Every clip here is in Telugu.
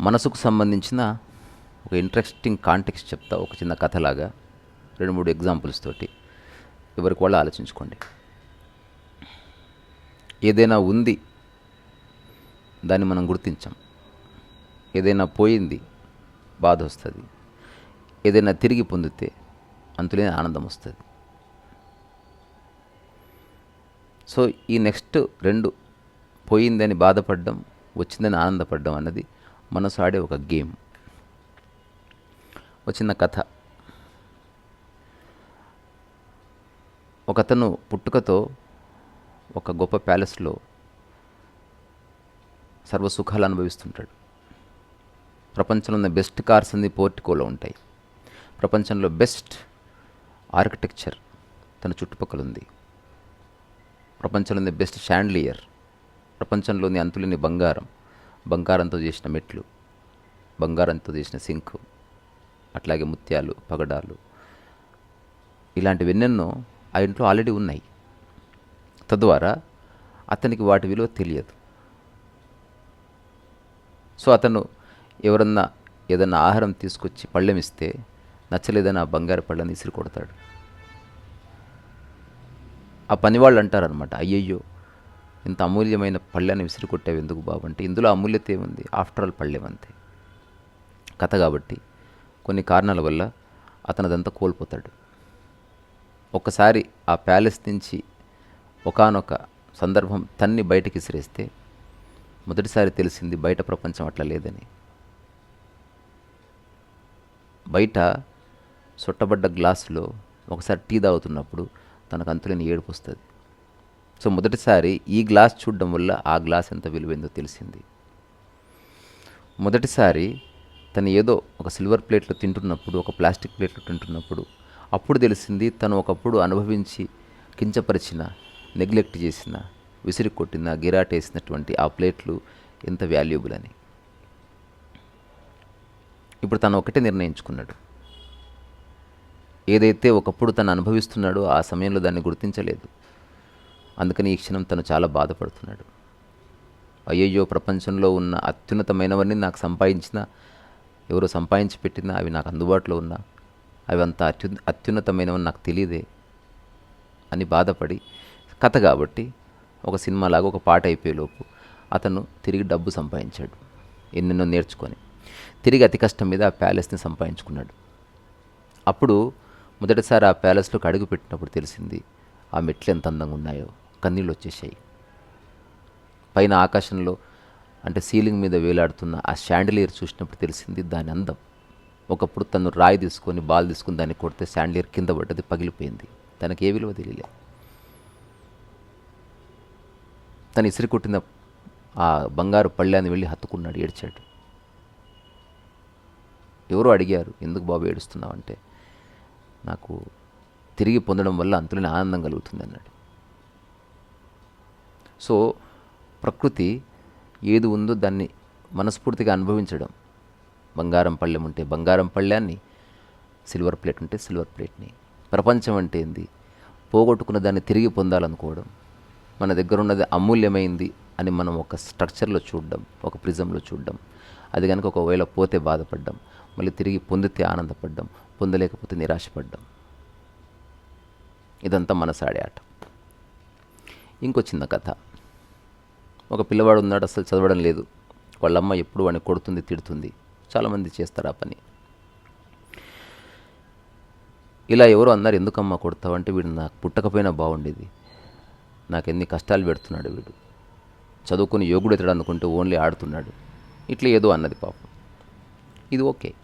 మనసుకు సంబంధించిన ఒక ఇంట్రెస్టింగ్ కాంటెక్స్ట్ చెప్తా ఒక చిన్న కథలాగా. రెండు మూడు ఎగ్జాంపుల్స్ తోటి. ఎవరికి వాళ్ళు ఆలోచించుకోండి. ఏదైనా ఉంది దాన్ని మనం గుర్తించాం. ఏదైనా పోయింది బాధ వస్తుంది. ఏదైనా తిరిగి పొందితే అంతులేని ఆనందం వస్తుంది. సో ఈ నెక్స్ట్ రెండు పోయిందని బాధపడడం వచ్చిందని ఆనందపడడం అన్నది మనసు ఆడే ఒక గేమ్. వచ్చిన కథ. ఒకతను పుట్టుకతో ఒక గొప్ప ప్యాలెస్లో సర్వసుఖాలు అనుభవిస్తుంటాడు. ప్రపంచంలో ఉన్న బెస్ట్ కార్స్ అన్ని పోర్టికోలో ఉంటాయి. ప్రపంచంలో బెస్ట్ ఆర్కిటెక్చర్ తన చుట్టుపక్కల ఉంది ప్రపంచంలోని బెస్ట్ షాండ్లియర్ ప్రపంచంలోని అంతులేని బంగారం బంగారంతో చేసిన మెట్లు బంగారంతో చేసిన సింకు అట్లాగే ముత్యాలు పగడాలు. ఇలాంటివి ఎన్నెన్నో ఆ ఇంట్లో ఆల్రెడీ ఉన్నాయి. తద్వారా అతనికి వాటి విలువ తెలియదు. సో అతను ఎవరన్నా ఏదన్నా ఆహారం తీసుకొచ్చి పళ్ళెమిస్తే నచ్చలేదని ఆ బంగారు పళ్ళని ఇసిరి కొడతాడు. ఆ పని వాళ్ళు అంటారు అంటారనమాట అయ్యయ్యో ఇంత అమూల్యమైన పళ్ళని విసిరి కొట్టావు ఎందుకు బాబు? అంటే ఇందులో అమూల్యత ఏముంది ఆఫ్టర్ ఆల్ పళ్ళెం అంతే. కథ కాబట్టి కొన్ని కారణాల వల్ల అతనదంతా కోల్పోతాడు. ఒక్కసారి ఆ ప్యాలెస్ నుంచి ఒకానొక సందర్భం తన్ని బయటకి విసిరేస్తే మొదటిసారి తెలిసింది బయట ప్రపంచం అట్లా లేదని. బయట చుట్టబడ్డ గ్లాసులో ఒకసారి టీ తాగుతున్నప్పుడు తనకు అంతులేని ఏడుపు వస్తుంది సో మొదటిసారి ఈ గ్లాస్ చూడడం వల్ల ఆ గ్లాస్ ఎంత విలువైందో తెలిసింది. మొదటిసారి తను ఏదో ఒక సిల్వర్ ప్లేట్లో తింటున్నప్పుడు ఒక ప్లాస్టిక్ ప్లేట్లో తింటున్నప్పుడు అప్పుడు తెలిసింది తను ఒకప్పుడు అనుభవించి కించపరిచిన నెగ్లెక్ట్ చేసిన విసిరి కొట్టిన గిరాటేసినటువంటి ఆ ప్లేట్లు ఎంత వాల్యుబుల్ అని. ఇప్పుడు తను ఒకటే నిర్ణయించుకున్నాడు. ఏదైతే ఒకప్పుడు తను అనుభవిస్తున్నాడో ఆ సమయంలో దాన్ని గుర్తించలేదు. అందుకని ఈ క్షణం తను చాలా బాధపడుతున్నాడు. అయ్యయ్యో ప్రపంచంలో ఉన్న అత్యున్నతమైనవన్నీ నాకు సంపాదించిన ఎవరో సంపాదించి పెట్టినా అవి నాకు అందుబాటులో ఉన్నా అవి అంత అత్యు అత్యున్నతమైనవని నాకు తెలియదే అని బాధపడి కథ కాబట్టి ఒక సినిమాలాగా ఒక పాట అయిపోయేలోపు అతను తిరిగి డబ్బు సంపాదించాడు. ఎన్నెన్నో నేర్చుకొని. తిరిగి అతి కష్టం మీద ఆ ప్యాలెస్ని సంపాదించుకున్నాడు. అప్పుడు మొదటిసారి ఆ ప్యాలెస్లోకి అడుగు పెట్టినప్పుడు తెలిసింది ఆ మెట్లు ఎంత అందంగా ఉన్నాయో కన్నీళ్ళు వచ్చేసాయి పైన ఆకాశంలో అంటే సీలింగ్ మీద వేలాడుతున్న ఆ శాండిలియర్ చూసినప్పుడు తెలిసింది దాని అందం. ఒకప్పుడు తను రాయి తీసుకొని బాల్ తీసుకుని దాన్ని కొడితే శాండిలియర్ కింద పడ్డది పగిలిపోయింది. తనకి ఏ విలువ తెలియలే. తను ఇసిరి కొట్టిన ఆ బంగారు పళ్ళాన్ని వెళ్ళి హత్తుకున్నాడు ఏడ్చాడు. ఎవరో అడిగారు ఎందుకు బాబు ఏడుస్తున్నావు? అంటే నాకు తిరిగి పొందడం వల్ల అంతులేని ఆనందం కలుగుతుంది అన్నాడు సో ప్రకృతి ఏది ఉందో దాన్ని మనస్ఫూర్తిగా అనుభవించడం. బంగారం పళ్ళెం ఉంటే బంగారం పళ్ళాన్ని సిల్వర్ ప్లేట్ ఉంటే సిల్వర్ ప్లేట్ని ప్రపంచం అంటే ఏంది? పోగొట్టుకున్న దాన్ని తిరిగి పొందాలనుకోవడం. మన దగ్గర ఉన్నది అమూల్యమైంది అని మనం ఒక స్ట్రక్చర్లో చూడడం ఒక ప్రిజంలో చూడడం. అది కనుక ఒకవేళ పోతే బాధపడ్డం మళ్ళీ తిరిగి పొందితే ఆనందపడ్డం పొందలేకపోతే నిరాశపడ్డం. ఇదంతా మనసాడే ఆట. ఇంకో చిన్న కథ. ఒక పిల్లవాడు ఉన్నాడు అసలు చదవడం లేదు. వాళ్ళమ్మ ఎప్పుడు వాడిని కొడుతుంది తిడుతుంది. చాలామంది చేస్తారు ఆ పని. ఇలా ఎవరు అన్నారు ఎందుకమ్మా కొడతావంటే వీడు నాకు పుట్టకపోయినా బాగుండేది. నాకు ఎన్ని కష్టాలు పెడుతున్నాడు వీడు. చదువుకుని యోగుడు ఎత్తడు అనుకుంటే ఓన్లీ ఆడుతున్నాడు. ఇట్లా ఏదో అన్నది పాపం. ఇది ఓకే.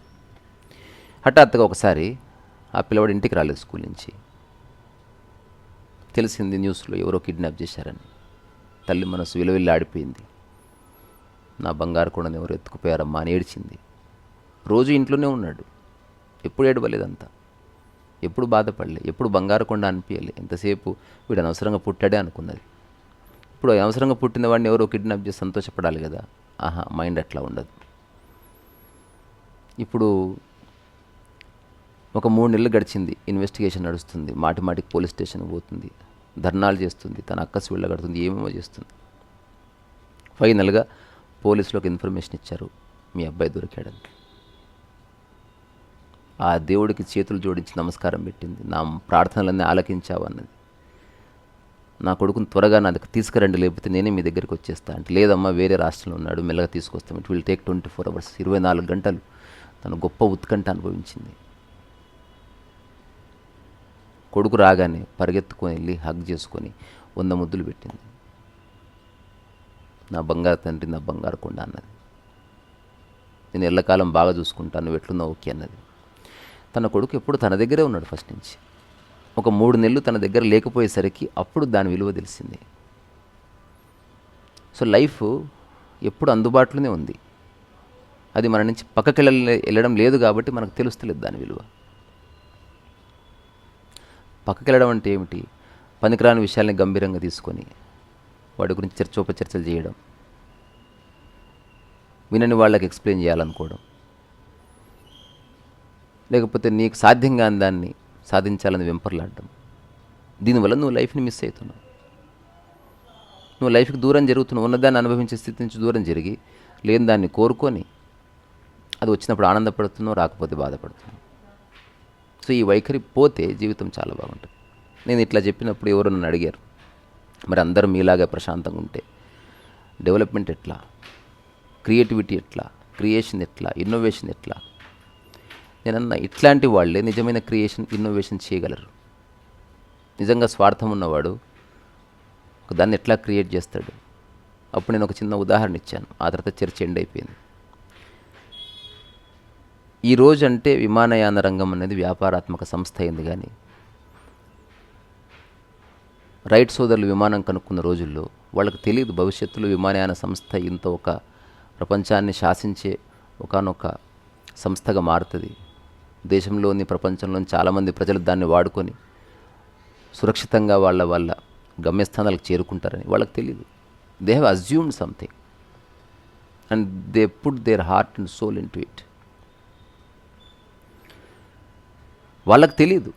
హఠాత్తుగా ఒకసారి ఆ పిల్లవాడు ఇంటికి రాలేదు స్కూల్ నుంచి. తెలిసింది న్యూస్లో ఎవరో కిడ్నాప్ చేశారని. తల్లి మనసు విలువెల్లి ఆడిపోయింది. నా బంగారు కొండను ఎవరు ఎత్తుకుపోయారమ్మా అని ఏడ్చింది. రోజు ఇంట్లోనే ఉన్నాడు. ఎప్పుడు ఏడవలేదంతా ఎప్పుడు బాధపడలే ఎప్పుడు బంగారు కొండ అనిపించలే ఎంతసేపు వీడు అనవసరంగా పుట్టాడే అనుకున్నది. ఇప్పుడు అనవసరంగా పుట్టిన వాడిని ఎవరో కిడ్నాప్ చేసి సంతోషపడాలి కదా. ఆహా మైండ్ అట్లా ఉండదు. ఇప్పుడు ఒక మూడు నెలలు గడిచింది. ఇన్వెస్టిగేషన్ నడుస్తుంది. మాటి మాటికి పోలీస్ స్టేషన్ పోతుంది. ధర్నాలు చేస్తుంది. తన అక్కసి వెళ్ళగడుతుంది ఏమేమో చేస్తుంది. ఫైనల్గా పోలీసులకు ఇన్ఫర్మేషన్ ఇచ్చారు. మీ అబ్బాయి దొరికాడని. ఆ దేవుడికి చేతులు జోడించి నమస్కారం పెట్టింది. నా ప్రార్థనలన్నీ ఆలకించావన్నది నా కొడుకుని త్వరగా నా దగ్గర తీసుకురండి. లేకపోతే నేనే మీ దగ్గరికి వచ్చేస్తా అంటే లేదమ్మా వేరే రాష్ట్రంలో ఉన్నాడు. మెల్లగా తీసుకొస్తాం it will take twenty four hours ఇరవై నాలుగు గంటలు తను గొప్ప ఉత్కంఠ అనుభవించింది. కొడుకు రాగానే పరిగెత్తుకొని వెళ్ళి హగ్ చేసుకొని వంద ముద్దులు పెట్టింది. నా బంగారు తండ్రి నా బంగారు కొండ అన్నది. నేను ఎల్లకాలం బాగా చూసుకుంటాను నువ్వు ఎట్లున్నావు ఓకే అన్నది. తన కొడుకు ఎప్పుడు తన దగ్గరే ఉన్నాడు ఫస్ట్ నుంచి. ఒక మూడు నెలలు తన దగ్గర లేకపోయేసరికి అప్పుడు దాని విలువ తెలిసింది. సో లైఫ్ ఎప్పుడు అందుబాటులోనే ఉంది. అది మన నుంచి పక్కకి వెళ్ళ వెళ్ళడం లేదు కాబట్టి మనకు తెలుస్తలేదు దాని విలువ. పక్కకి వెళ్ళడం అంటే ఏమిటి? పనికిరాని విషయాల్ని గంభీరంగా తీసుకొని వాడి గురించి చర్చోపచర్చలు చేయడం. వినని వాళ్ళకి ఎక్స్ప్లెయిన్ చేయాలనుకోవడం. లేకపోతే నీకు సాధ్యం కాని దాన్ని సాధించాలని వెంపర్లాడడం. దీనివల్ల నువ్వు లైఫ్ని మిస్ అవుతున్నావు. నువ్వు లైఫ్కి దూరం జరుగుతున్నావు. ఉన్నదాన్ని అనుభవించే స్థితి నుంచి దూరం జరిగి లేని దాన్ని కోరుకొని అది వచ్చినప్పుడు ఆనందపడుతున్నావు రాకపోతే బాధపడుతున్నావు. సో ఈ వైఖరి పోతే జీవితం చాలా బాగుంటుంది. నేను ఇట్లా చెప్పినప్పుడు ఎవరు నన్ను అడిగారు. మరి అందరూ మీలాగా ప్రశాంతంగా ఉంటే డెవలప్మెంట్ ఎట్లా? క్రియేటివిటీ ఎట్లా? క్రియేషన్ ఎట్లా? ఇన్నోవేషన్ ఎట్లా? నేనన్నా ఇట్లాంటి వాళ్ళే నిజమైన క్రియేషన్ ఇన్నోవేషన్ చేయగలరు. నిజంగా స్వార్థం ఉన్నవాడు ఒక దాన్ని ఎట్లా క్రియేట్ చేస్తాడు? అప్పుడు నేను ఒక చిన్న ఉదాహరణ ఇచ్చాను. ఆ తర్వాత చర్చ ఎండ్ అయిపోయింది. ఈ రోజు అంటే విమానయాన రంగం అనేది వ్యాపారాత్మక సంస్థ అయింది కానీ రైట్ సోదరులు విమానం కనుక్కున్న రోజుల్లో వాళ్ళకి తెలియదు భవిష్యత్తులో విమానయాన సంస్థ ఇంత ఒక ప్రపంచాన్ని శాసించే ఒకానొక సంస్థగా మారుతుంది. దేశంలోని ప్రపంచంలోని చాలామంది ప్రజలు దాన్ని వాడుకొని సురక్షితంగా వాళ్ళ వాళ్ళ గమ్యస్థానాలకు చేరుకుంటారని వాళ్ళకి తెలియదు. They have assumed something and they put their heart and soul into it వాళ్ళకి తెలియదు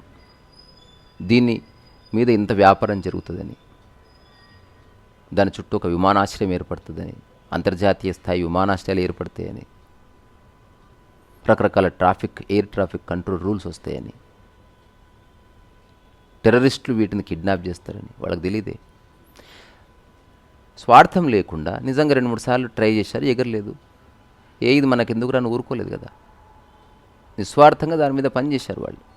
దీని మీద ఇంత వ్యాపారం జరుగుతుందని దాని చుట్టూ ఒక విమానాశ్రయం ఏర్పడుతుందని అంతర్జాతీయ స్థాయి విమానాశ్రయాలు ఏర్పడతాయని రకరకాల traffic air traffic control rules వస్తాయని టెర్రరిస్టులు వీటిని కిడ్నాప్ చేస్తారని వాళ్ళకి తెలియదే స్వార్థం లేకుండా నిజంగా రెండు మూడు సార్లు ట్రై చేశారు ఎగరలేదు. ఏ ఇది మనకు ఎందుకు రాని ఊరుకోలేదు కదా. నిస్వార్థంగా దాని మీద పని చేశారు వాళ్ళు.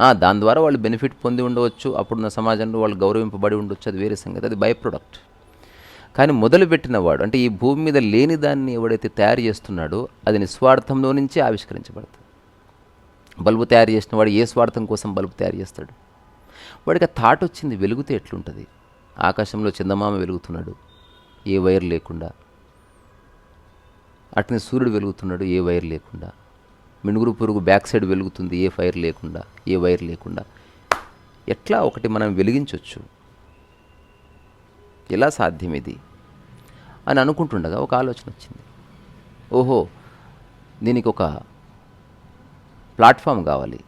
దాని ద్వారా వాళ్ళు బెనిఫిట్ పొంది ఉండవచ్చు. అప్పుడున్న సమాజంలో వాళ్ళు గౌరవింపబడి ఉండొచ్చు. అది వేరే సంగతి. అది బై ప్రొడక్ట్ కానీ మొదలుపెట్టిన వాడు అంటే ఈ భూమి మీద లేని దాన్ని ఎవడైతే తయారు చేస్తున్నాడో అది నిస్వార్థంలో నుంచే ఆవిష్కరించబడుతుంది బల్బు తయారు చేసిన వాడు ఏ స్వార్థం కోసం బల్బు తయారు చేస్తాడు? వాడికి ఆ థాట్ వచ్చింది వెలుగుతే ఎట్లుంటుంది? ఆకాశంలో చందమామ వెలుగుతున్నాడు ఏ వైర్ లేకుండా. అట్నే సూర్యుడు వెలుగుతున్నాడు ఏ వైర్ లేకుండా. మినుగురు పురుగు బ్యాక్ సైడ్ వెలుగుతుంది ఏ ఫైర్ లేకుండా ఏ వైర్ లేకుండా. ఎట్లా ఒకటి మనం వెలిగించవచ్చు ఎలా సాధ్యం ఇది? అని అనుకుంటుండగా ఒక ఆలోచన వచ్చింది. ఓహో దీనికి ఒక ప్లాట్ఫామ్ కావాలి.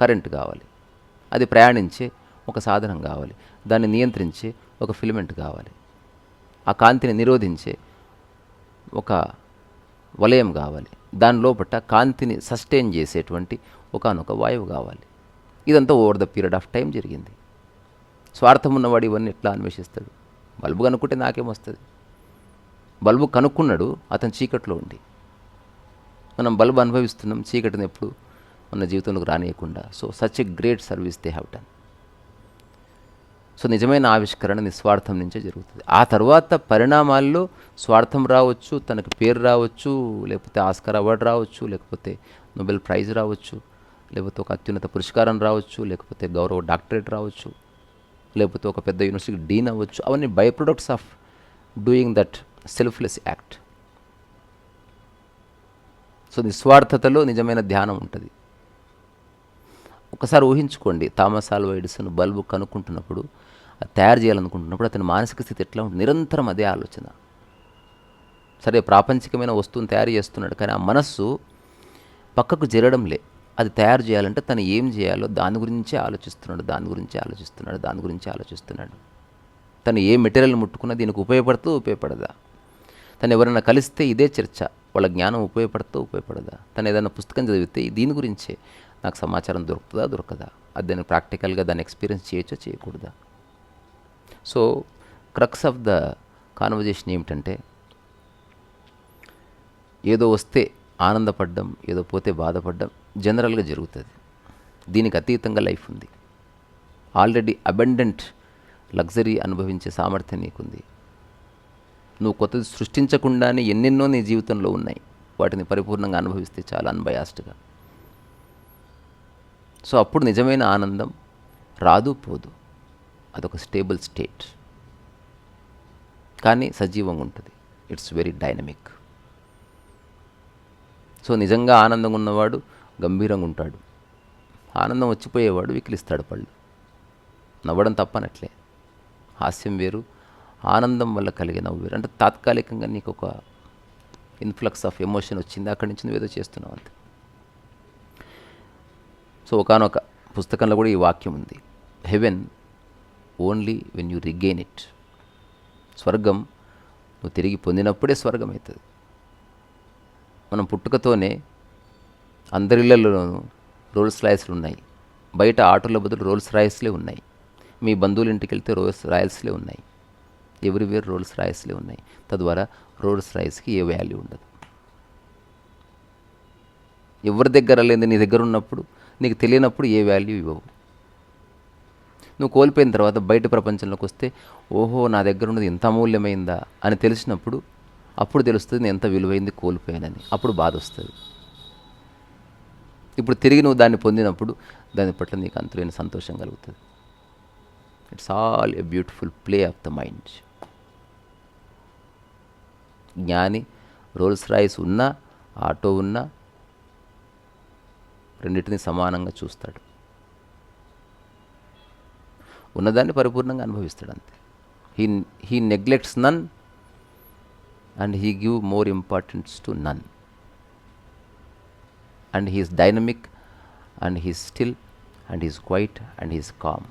కరెంట్ కావాలి. అది ప్రయాణించే ఒక సాధనం కావాలి. దాన్ని నియంత్రించే ఒక ఫిలమెంట్ కావాలి. ఆ కాంతిని నిరోధించే ఒక వలయం కావాలి. దాని లోపల కాంతిని సస్టైన్ చేసేటువంటి ఒకనొక వాయువు కావాలి. ఇదంతా over the period of time జరిగింది. స్వార్థం ఉన్నవాడు ఇవన్నీ ఎట్లా అన్వేషిస్తాడు? బల్బు కనుక్కుంటే నాకేమొస్తుంది బల్బు కనుక్కున్నాడు అతను చీకట్లో ఉండి. మనం బల్బు అనుభవిస్తున్నాం చీకటిని ఎప్పుడు మన జీవితంలోకి రానియకుండా. So such a great service they have done so నిజమైన ఆవిష్కరణ నిస్వార్థం నుంచే జరుగుతుంది. ఆ తర్వాత పరిణామాల్లో స్వార్థం రావచ్చు తనకు పేరు రావచ్చు లేకపోతే ఆస్కర్ అవార్డు రావచ్చు లేకపోతే నోబెల్ ప్రైజ్ రావచ్చు లేకపోతే ఒక అత్యున్నత పురస్కారం రావచ్చు లేకపోతే గౌరవ డాక్టరేట్ రావచ్చు లేకపోతే ఒక పెద్ద యూనివర్సిటీ డీన్ అవ్వచ్చు. అవన్నీ by products of doing that selfless act. So నిస్వార్థతలో నిజమైన ధ్యానం ఉంటుంది. ఒకసారి ఊహించుకోండి థామస్ ఆల్వా ఎడిసన్ బల్బు కనుక్కుంటున్నప్పుడు తయారు చేయాలనుకుంటున్నప్పుడు అతని మానసిక స్థితి ఎట్లా ఉంటుంది? నిరంతరం అదే ఆలోచన. సరే ప్రాపంచికమైన వస్తువుని తయారు చేస్తున్నాడు కానీ ఆ మనస్సు పక్కకు జరగడం లే. అది తయారు చేయాలంటే తను ఏం చేయాలో దాని గురించే ఆలోచిస్తున్నాడు దాని గురించే ఆలోచిస్తున్నాడు దాని గురించే ఆలోచిస్తున్నాడు. తను ఏ మెటీరియల్ ముట్టుకున్నా దీనికి ఉపయోగపడుతూ ఉపయోగపడదా? తను ఎవరైనా కలిస్తే ఇదే చర్చ. వాళ్ళ జ్ఞానం ఉపయోగపడుతూ ఉపయోగపడదా? తను ఏదైనా పుస్తకం చదివితే దీని గురించే. నాకు సమాచారం దొరుకుతుందా దొరకదా? అది దాన్ని ప్రాక్టికల్గా దాన్ని ఎక్స్పీరియన్స్ చేయొచ్చో చేయకూడదా? So crux of the conversation ఏమిటంటే ఏదో వస్తే ఆనందపడ్డం ఏదో పోతే బాధపడ్డం జనరల్గా జరుగుతుంది. దీనికి అతీతంగా లైఫ్ ఉంది. ఆల్రెడీ అబెండెంట్ లగ్జరీ అనుభవించే సామర్థ్యం నీకుంది. నువ్వు కొత్తది సృష్టించకుండానే ఎన్నెన్నో నీ జీవితంలో ఉన్నాయి. వాటిని పరిపూర్ణంగా అనుభవిస్తే చాలా అన్బయాస్డ్గా. సో అప్పుడు నిజమైన ఆనందం రాదు పోదు. అదొక స్టేబుల్ స్టేట్. కానీ సజీవంగా ఉంటుంది ఇట్స్ వెరీ డైనమిక్. సో నిజంగా ఆనందంగా ఉన్నవాడు గంభీరంగా ఉంటాడు ఆనందం వచ్చిపోయేవాడు వికిలిస్తాడు పళ్ళు. నవ్వడం తప్పనట్లే. హాస్యం వేరు. ఆనందం వల్ల కలిగే నవ్వు వేరు. అంటే తాత్కాలికంగా నీకు ఒక ఇన్ఫ్లక్స్ ఆఫ్ ఎమోషన్ వచ్చింది. అక్కడి నుంచి నువ్వేదో ఏదో చేస్తున్నావు అంతే. సో ఒకనొక పుస్తకంలో కూడా ఈ వాక్యం ఉంది. Heaven only when you regain it స్వర్గం నువ్వు తిరిగి పొందినప్పుడే స్వర్గం అవుతుంది మనం పుట్టుకతోనే అందరిళ్ళలోనూ రోల్స్ రాయల్స్లు ఉన్నాయి. బయట ఆటోల బదులు రోల్స్ రాయల్స్లే ఉన్నాయి. మీ బంధువుల ఇంటికి వెళ్తే రోల్స్ రాయల్స్లే ఉన్నాయి. ఎవరివేర్ రోల్స్ రాయల్స్లే ఉన్నాయి. తద్వారా రోల్స్ రాయల్స్కి ఏ వాల్యూ ఉండదు. ఎవరి దగ్గర లేని నీ దగ్గర ఉన్నప్పుడు నీకు తెలియనప్పుడు ఏ వాల్యూ ఇవ్వవు. నువ్వు కోల్పోయిన తర్వాత బయట ప్రపంచంలోకి వస్తే ఓహో నా దగ్గర ఉన్నది ఎంత అమూల్యమైందా అని తెలిసినప్పుడు అప్పుడు తెలుస్తుంది నేను ఎంత విలువైంది కోల్పోయానని. అప్పుడు బాధ వస్తుంది. ఇప్పుడు తిరిగి నువ్వు దాన్ని పొందినప్పుడు దాని పట్ల నీకు అంతులేని సంతోషం కలుగుతుంది. It's all a beautiful play of the mind జ్ఞాని రోల్స్ రాయిస్ ఉన్నా ఆటో ఉన్నా రెండింటిని సమానంగా చూస్తాడు. ఉన్నదాన్ని పరిపూర్ణంగా అనుభవిస్తాడు అంతే. He he neglects none and he give more importance to none and he's dynamic and he's still and he's quiet and he's calm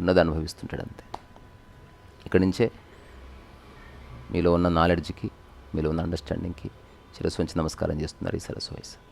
ఉన్నది అనుభవిస్తుంటాడు అంతే. ఇక్కడి నుంచే మీలో ఉన్న నాలెడ్జ్కి మీలో ఉన్న అండర్స్టాండింగ్కి శిరస్సు నమస్కారం చేస్తున్నారు ఈ సరస్సు వయసు